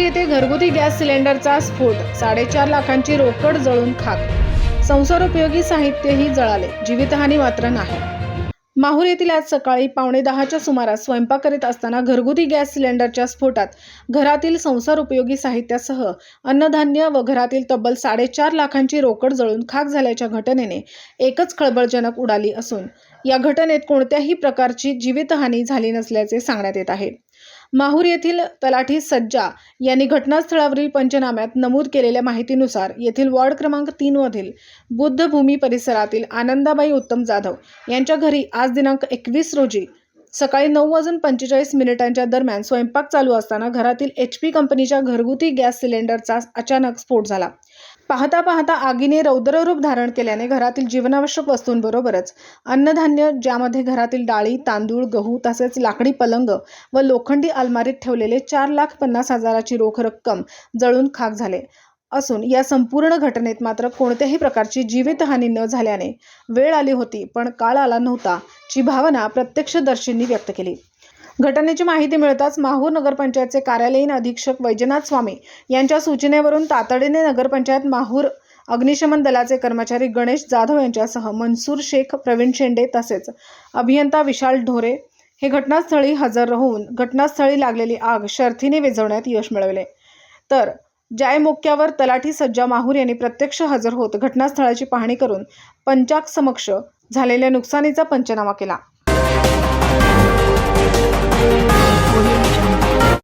येथे घरगुती गॅस सिलेंडरचा स्फोट. साडेचार लाखांची रोकड जळून खाक. संसारोपयोगी साहित्यही जळाले. जीवितहानी मात्र नाही. माहूर येथील आज सकाळी पावणे दहाच्या सुमारास स्वयंपाक करीत असताना घरगुती गॅस सिलेंडरच्या स्फोटात घरातील संसार उपयोगी साहित्यासह अन्नधान्य व घरातील तब्बल साडेचार लाखांची रोकड जळून खाक झाल्याच्या घटनेने एकच खळबळजनक उडाली असून या घटनेत कोणत्याही प्रकारची जीवितहानी झाली नसल्याचे सांगण्यात येत आहे. माहूर येथील तलाठी सज्जा यांनी घटनास्थळावरील पंचनाम्यात नमूद केलेल्या माहितीनुसार येथील वॉर्ड क्रमांक तीनमधील बुद्धभूमी परिसरातील आनंदाबाई उत्तम जाधव यांच्या घरी आज दिनांक एकवीस रोजी सकाळी नऊ वाजून पंचेचाळीस मिनिटांच्या दरम्यान स्वयंपाक चालू असताना घरातील एच पी कंपनीच्या घरगुती गॅस सिलेंडरचा अचानक स्फोट झाला. पाहता पाहता आगीने रौद्ररूप धारण केल्याने घरातील जीवनावश्यक वस्तूंबरोबरच अन्नधान्य ज्यामध्ये घरातील डाळी तांदूळ गहू तसेच लाकडी पलंग व लोखंडी अलमारीत ठेवलेले चार लाख पन्नास हजाराची रोख रक्कम जळून खाक झाले. असून या संपूर्ण घटनेत मात्र कोणत्याही प्रकारची जीवितहानी न झाल्याने वेळ आली होती पण काळ आला नव्हता ची भावना प्रत्यक्षदर्शींनी व्यक्त केली. घटनेची माहिती मिळताच माहूर नगरपंचायतचे कार्यालयीन अधीक्षक वैजनाथ स्वामी यांच्या सूचनेवरून तातडीने नगरपंचायत माहूर अग्निशमन दलाचे कर्मचारी गणेश जाधव यांच्यासह मनसूर शेख प्रवीण शेंडे तसेच अभियंता विशाल ढोरे हे घटनास्थळी हजर राहून घटनास्थळी लागलेली आग शर्थीने विझवण्यात यश मिळवले. तर जाय मोक्यावर तलाठी सज्जा माहूर यांनी प्रत्यक्ष हजर होत घटनास्थळाची पाहणी करून पंचाक समक्ष झालेल्या नुकसानीचा पंचनामा केला.